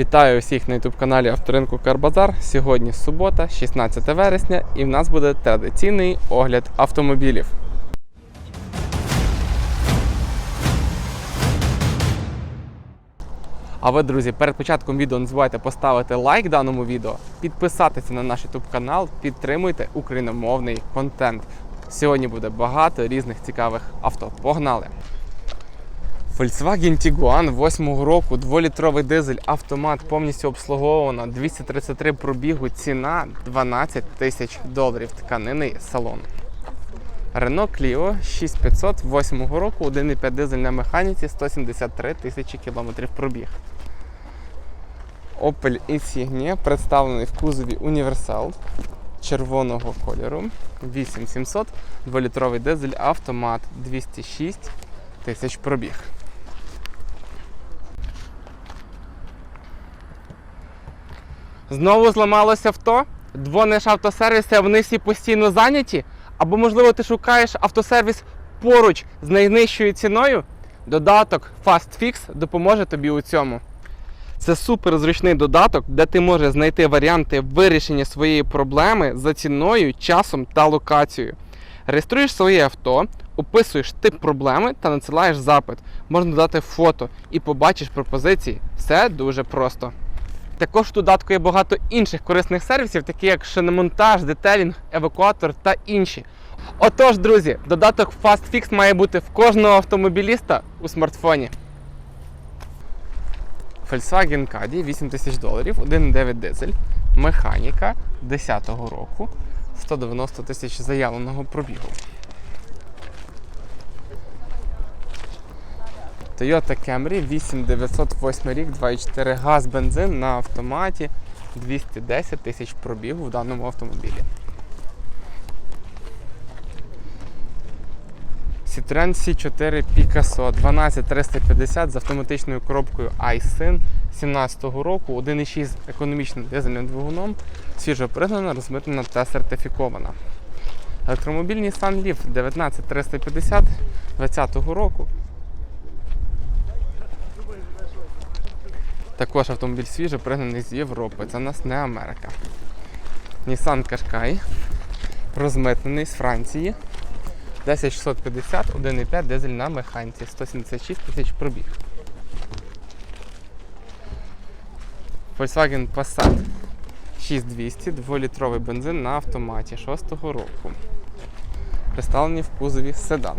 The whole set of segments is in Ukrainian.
Вітаю всіх на youtube каналі Авторинку Карбазар. Сьогодні субота, 16 вересня, і в нас буде традиційний огляд автомобілів. А ви, друзі, перед початком відео не забувайте поставити лайк даному відео, підписатися на наш YouTube канал, підтримуйте україномовний контент. Сьогодні буде багато різних цікавих авто. Погнали! Volkswagen Tiguan 8 року, 2-літровий дизель, автомат повністю обслуговувано, 233 пробігу, ціна 12 тисяч доларів. Тканинний салон. Renault Clio 6500 8 року, 1,5 дизель на механіці, 173 тисячі кілометрів пробіг. Opel Insignia представлений в кузові Universal червоного кольору. 8700, 2-літровий дизель, автомат 206 тисяч пробіг. Знову зламалося авто, дзвониш автосервіси, а вони всі постійно зайняті. Або, можливо, ти шукаєш автосервіс поруч з найнижчою ціною. Додаток FastFix допоможе тобі у цьому. Це супер зручний додаток, де ти можеш знайти варіанти вирішення своєї проблеми за ціною, часом та локацією. Реєструєш своє авто, описуєш тип проблеми та надсилаєш запит. Можна додати фото і побачиш пропозиції. Все дуже просто. Також в додатку є багато інших корисних сервісів, такі як шиномонтаж, детелінг, евакуатор та інші. Отож, друзі, додаток FastFix має бути в кожного автомобіліста у смартфоні. Volkswagen Caddy 8 тисяч доларів, 1,9 дизель, механіка 10-го року, 190 тисяч заявленого пробігу. Toyota Camry 8908 рік, 2,4 газ, бензин на автоматі, 210 тисяч пробігу в даному автомобілі. Citroen C4 Picasso 12350 з автоматичною коробкою iSyn 17-го року, 1,6 економічним дизельним двигуном, свіжо пригнана, розмитнена та сертифікована. Електромобіль Nissan Leaf 19350 20-го року. Також автомобіль свіжо пригнаний з Європи. Це у нас не Америка. Nissan Qashqai розмитнений з Франції. 10650, 1,5 дизель на механіці, 176 тисяч пробіг. Volkswagen Passat 6200, 2-літровий бензин на автоматі 6-го року. Представлені в кузові седан.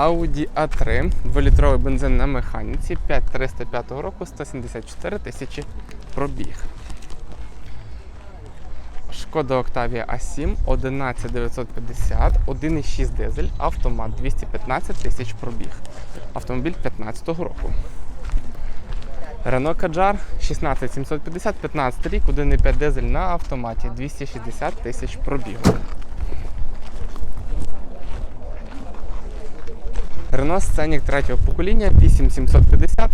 Audi A3, 2-літровий бензин на механіці, 5305 року, 174 тисячі пробіг. Шкода Octavia A7 11950, 1,6 дизель, автомат 215 тисяч пробіг. Автомобіль 2015 року. Renault Kadjar 16750, 15 рік, 1,5 дизель на автоматі 260 тисяч пробігу. Renault Scenic третього покоління 8750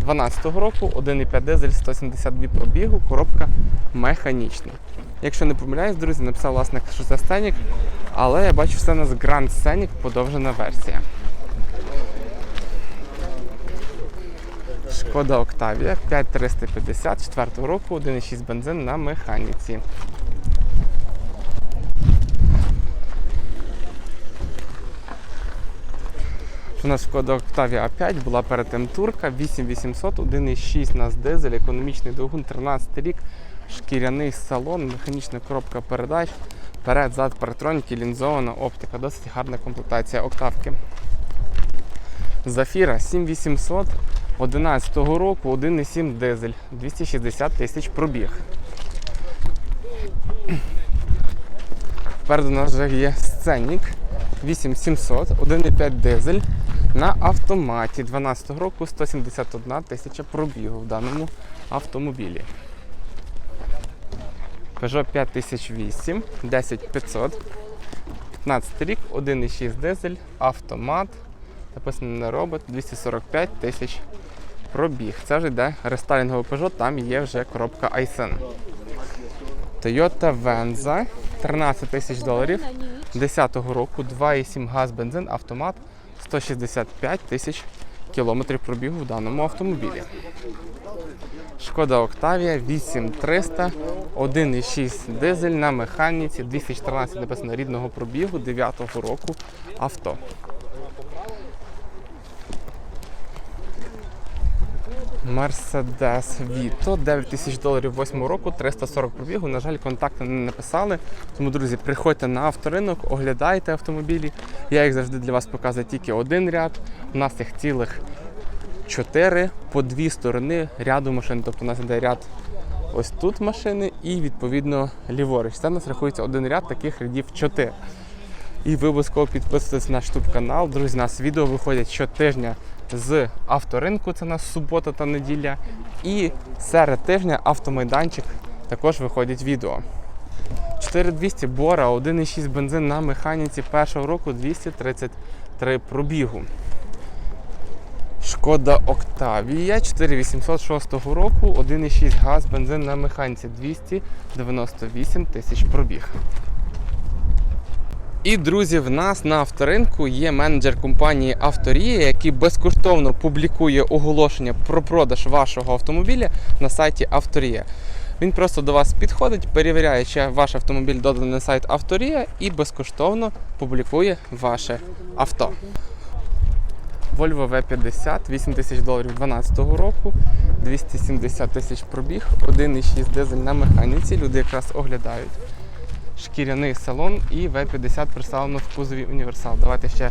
12 року, 1,5 дизель 172 пробігу, коробка механічна. Якщо не помиляюсь, друзі, написав власник, що це Scenic, але я бачу, все у нас Grand Scenic подовжена версія. Шкода Octavia 5350 4 року, 1,6 бензин на механіці. У нас Шкода Octavia A5 була перед тим турка 8800, 1,6 у нас дизель, економічний двигун, 13 рік, шкіряний салон, механічна коробка передач, перед, зад, паратроніки, лінзована оптика, досить гарна комплектація октавки. Зафіра 7800 11 року, 1,7 дизель, 260 тисяч пробіг. Попереду у нас вже є сценник 8700, 1,5 дизель на автоматі 12 року 171 тисяча пробігу в даному автомобілі. Peugeot 5008, 10500, 15 рік, 1,6 дизель, автомат, написано не робот, 245 тисяч пробіг. Це вже йде рестайлінговий Peugeot, там є вже коробка iSen. Toyota Venza, 13 тисяч доларів, 10-го року, 2,7 газ, бензин, автомат, 165 тисяч кілометрів пробігу в даному автомобілі. Шкода Октавія 8300, 1,6 дизель на механіці, 214 написано рідного пробігу 9-го року авто. Мерседес Віто 9 тисяч доларів 8 року, 340 пробігу. На жаль, контакти не написали. Тому, друзі, приходьте на авторинок, оглядайте автомобілі. Я їх завжди для вас показую тільки один ряд. У нас їх цілих 4 по дві сторони ряду машин. Тобто у нас йде ряд ось тут машини і відповідно ліворуч. Це у нас рахується один ряд таких рядів 4. І ви обов'язково підписуйтесь на наш YouTube канал. Друзі, у нас відео виходять щотижня з авторинку, це у нас субота та неділя. І серед тижня автомайданчик також виходять відео. 4200 Бора, 1,6 бензин на механіці першого року 233 пробігу. Шкода Октавія 4806 року, 1,6 газ, бензин на механіці 298 тисяч пробіг. І друзі, в нас на авторинку є менеджер компанії Авторія, який безкоштовно публікує оголошення про продаж вашого автомобіля на сайті Авторія. Він просто до вас підходить, перевіряє, чи ваш автомобіль доданий на сайт Авторія і безкоштовно публікує ваше авто. Volvo V50, 8 тисяч доларів 2012 року, 270 тисяч пробіг, 1,6 дизель на механіці. Люди якраз оглядають шкіряний салон і V50 представлено в кузові універсал. Давайте ще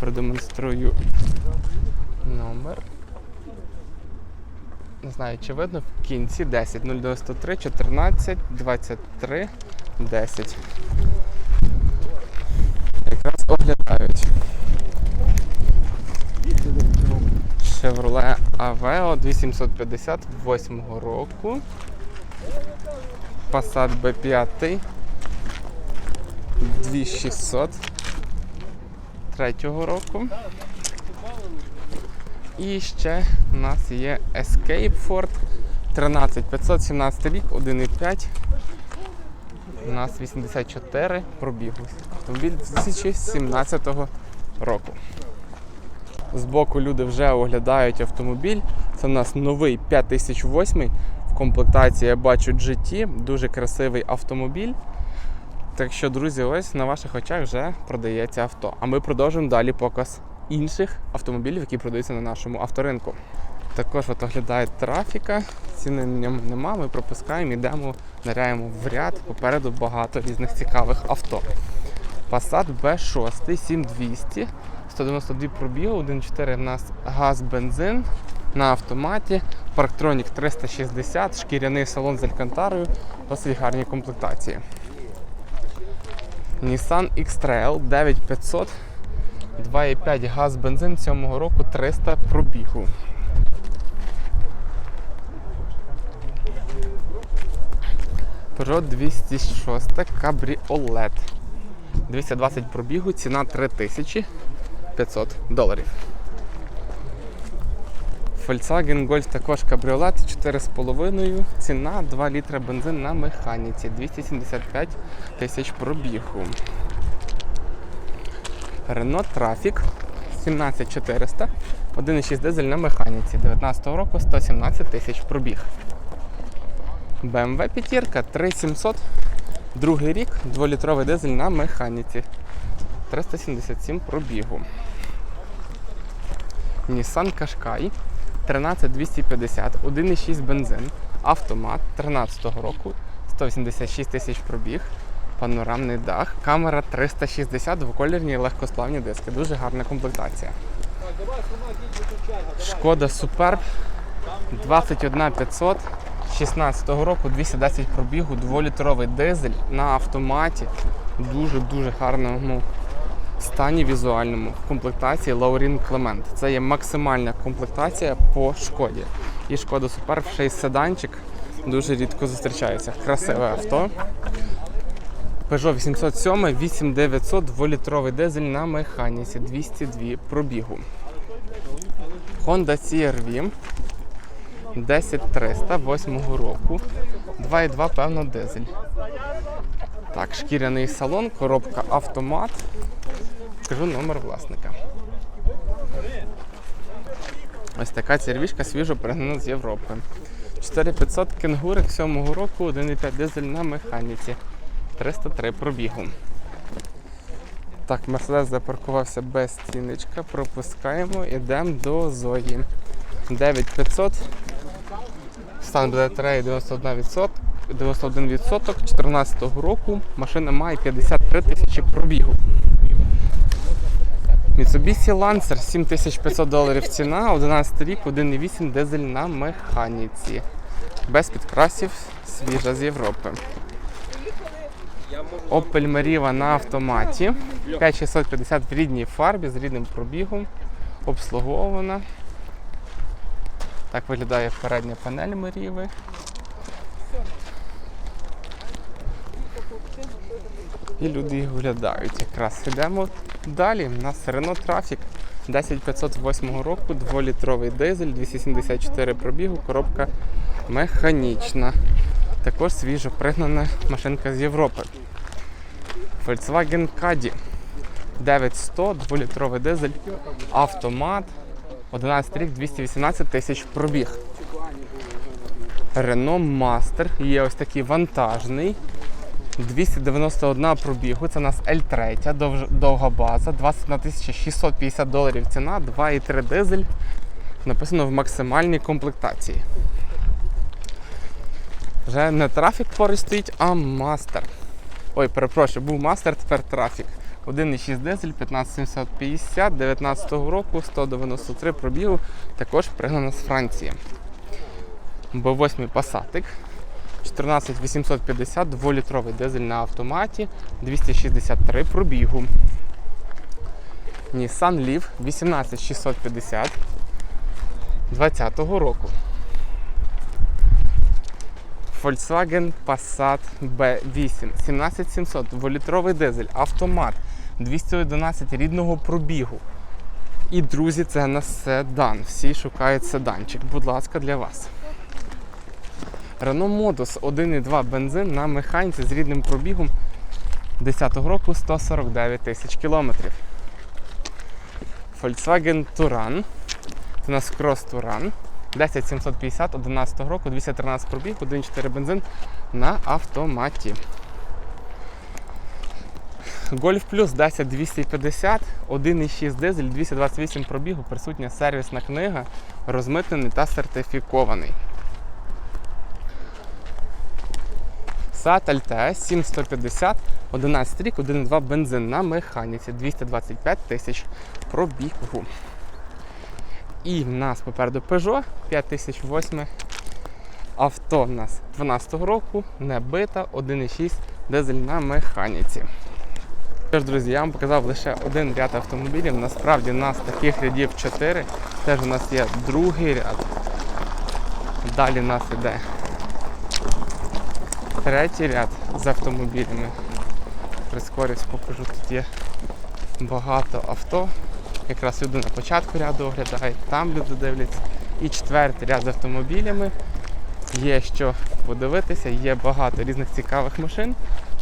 продемонструю номер. Не знаю, чи видно в кінці 10 093 14 23 10. Якраз оглядають. Chevrolet Aveo 2758 року. Passat B5 2600 третього року. І ще у нас є Escape Ford 13517 рік, 1,5. У нас 84 пробігу. Автомобіль 2017 року. Збоку люди вже оглядають автомобіль. Це у нас новий 5008 в комплектації я бачу GT, дуже красивий автомобіль. Так що, друзі, ось на ваших очах вже продається авто. А ми продовжуємо далі показ інших автомобілів, які продаються на нашому авторинку. Також от оглядає трафіка, ціни на ньому нема, ми пропускаємо, йдемо, ныряємо в ряд. Попереду багато різних цікавих авто. Passat B6 7200, 192 пробігу, 1.4 у нас газ, бензин на автоматі, Parktronic 360, шкіряний салон з алькантарою, досить гарні комплектації. Nissan X-Trail 9500, 2,5 газ, бензин 7 року 300 пробігу. Про 206 кабріолет. 220 пробігу, ціна 3500 доларів. Volkswagen Golf також кабріолет 4,5, ціна 2 літра бензин на механіці, 275 тисяч пробігу. Renault Trafic 17400, 1,6 дизель на механіці, 19 року 117 тисяч пробіг. BMW п'ятірка 3700, другий рік, 2-літровий дизель на механіці, 377 пробігу. Nissan Qashqai 13250, 1,6 бензин, автомат 13 року, 186 тисяч пробіг, панорамний дах, камера 360, двоколірні легкосплавні диски. Дуже гарна комплектація. Шкода Superb 21500, 16 року, 210 пробігу, 2-літровий дизель на автоматі. Дуже-дуже гарному стані візуальному в комплектації Laurin Clement. Це є максимальна комплектація по шкоді. І шкода Superb ще й седанчик дуже рідко зустрічається. Красиве авто. Peugeot 807, 8900, 2-літровий дизель на механіці, 202 пробігу. Honda CR-V 10300 8 року. 2,2 певно дизель. Так, шкіряний салон, коробка автомат. Скажу номер власника. Ось така цервішка свіжо пригнана з Європи. 4500 кенгурик 7 року, 1,5 дизель на механіці. 303 пробігу. Так, Мерседес запаркувався без цінничка, пропускаємо, йдемо до Зої. 9500. Стан батареї 91%, 91% 14 року. Машина має 53 тисячі пробігу. Mitsubishi Lancer 7500 доларів ціна, 11 рік, 1,8 дизель на механіці. Без підкрасів, свіжа з Європи. Opel Meriva на автоматі. 5650 в рідній фарбі з рідним пробігом. Обслуговувана. Так виглядає передня панель Меріви. І люди їх оглядають. Якраз йдемо далі. У нас Renault Traffic 10508 року, 2-літровий дизель, 274 пробігу, коробка механічна. Також свіжо пригнана машинка з Європи. Volkswagen Caddy 9100, 2-літровий дизель, автомат, 11 рік, 218 тисяч пробіг. Renault Master є ось такий вантажний. 291 пробігу, це у нас L3, довж- довга база, 21 650 доларів ціна, 2,3 дизель. Написано в максимальній комплектації. Вже не трафік поруч стоїть, а мастер. Ой, перепрошую, був мастер, тепер трафік. 1,6 дизель, 15750, 19 року, 193 пробігу, також пригнана з Франції. Б8 пасатик. 14850, 2-літровий дизель на автоматі, 263 пробігу. Nissan Leaf 18650 20 року. Volkswagen Passat B8 17700, 2-літровий дизель, автомат, 211 рідного пробігу. І, друзі, це на седан. Всі шукають седанчик. Будь ласка, для вас. Renault Modus 1,2 бензин на механіці з рідним пробігом 10 року 149 тисяч кілометрів. Volkswagen Touran. Це у нас Cross Touran. 10750 11 року, 213 пробіг, 1,4 бензин на автоматі. Golf Plus 10250, 1,6 дизель, 228 пробігу, присутня сервісна книга, розмитнений та сертифікований. Seat Altea 7150, 11 рік, 1,2 бензин на механіці, 225 тисяч пробігу. І в нас попереду Peugeot 5008. Авто в нас 12 року, не бита, 1,6 дизель на механіці. Тож, друзі, я вам показав лише один ряд автомобілів. Насправді у нас таких рядів 4. Теж у нас є другий ряд. Далі у нас іде третій ряд з автомобілями. Прискорюсь, покажу, тут є багато авто. Якраз люди на початку ряду оглядають, там люди дивляться. І четвертий ряд з автомобілями. Є що подивитися, є багато різних цікавих машин.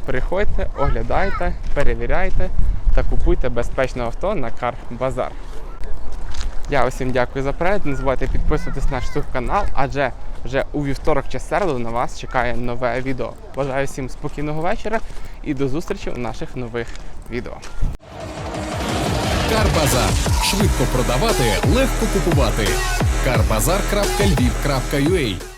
Приходьте, оглядайте, перевіряйте та купуйте безпечне авто на Car Bazaar. Я усім дякую за перегляд. Не забувайте підписуватись на наш канал, адже вже у вівторок чи середу на вас чекає нове відео. Бажаю всім спокійного вечора і до зустрічі у наших нових відео. Карбазар. Швидко продавати, легко купувати. Карбазар.львів.ua